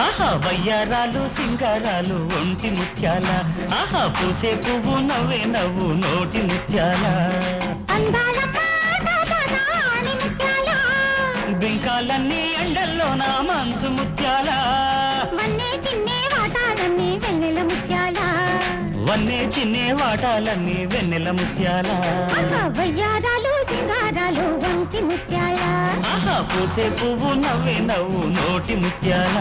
ఆహా వయ్యారాలు సింగారాలు ఒంటి ముత్యాల. ఆహా పూసే పువ్వు నవ్వే నవ్వు నోటి ముత్యాల. బింకాలన్నీ ఎండల్లో నా మంచు ముత్యాల. వన్నే చిన్నే వాటాలన్నీ వెన్నెల ముత్యాల. వన్నే పూసే పువ్వు నవ్వే నవ్వు నోటి ముత్యాల.